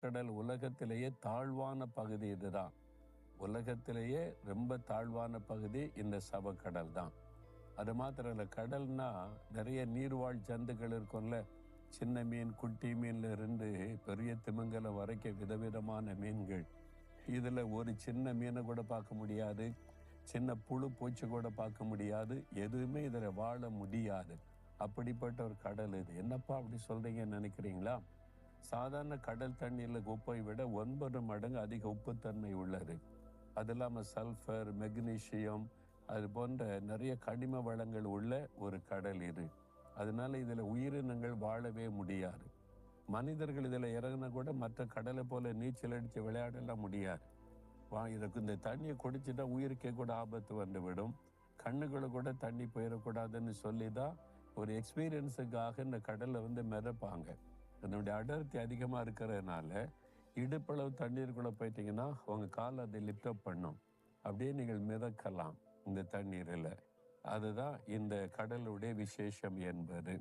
கடல் உலகத்திலேயே தாழ்வான பகுதி இதுதான். உலகத்திலேயே ரொம்ப தாழ்வான பகுதி இந்த சவக்கடல் தான். அது மாத்திரம் இல்லை கடல்னா நிறைய நீர்வாழ் ஜந்துக்கள் இருக்கும்ல. சின்ன மீன் குட்டி மீன்ல இருந்து பெரிய திமிங்கலம் வரைக்கும் விதவிதமான மீன்கள். இதுல ஒரு சின்ன மீனை கூட பார்க்க முடியாது. சின்ன புழு பூச்சி கூட பார்க்க முடியாது. எதுவுமே இதுல வாழ முடியாது. அப்படிப்பட்ட ஒரு கடல் இது. என்னப்பா அப்படி சொல்றீங்கன்னு நினைக்கிறீங்களா? சாதாரண கடல் தண்ணீரில் உப்பை விட ஒன்பது மடங்கு அதிக உப்புத்தன்மை உள்ளது. அது இல்லாமல் சல்ஃபர் மெக்னீசியம் அது போன்ற நிறைய கனிம வளங்கள் உள்ள ஒரு கடல் இது. அதனால இதில் உயிரினங்கள் வாழவே முடியாது. மனிதர்கள் இதில் இறங்கினா கூட மற்ற கடலை போல நீச்சல் அடித்து விளையாடலாம் முடியாது. வா இதுக்கு இந்த தண்ணியை குடிச்சிட்டா உயிருக்கே கூட ஆபத்து வந்துவிடும். கண்ணுகளை கூட தண்ணி போயிடக்கூடாதுன்னு சொல்லி தான் ஒரு எக்ஸ்பீரியன்ஸுக்காக இந்த கடலை வந்து மிதப்பாங்க. அதனுடைய அடர்த்தி அதிகமாக இருக்கிறதுனால இடுப்பளவு தண்ணீருக்குள்ளே போயிட்டீங்கன்னா உங்கள் கால் அதை லிப்டப் பண்ணும். அப்படியே நீங்கள் மிதக்கலாம் இந்த தண்ணீரில். அதுதான் இந்த கடலுடைய விசேஷம் என்பது.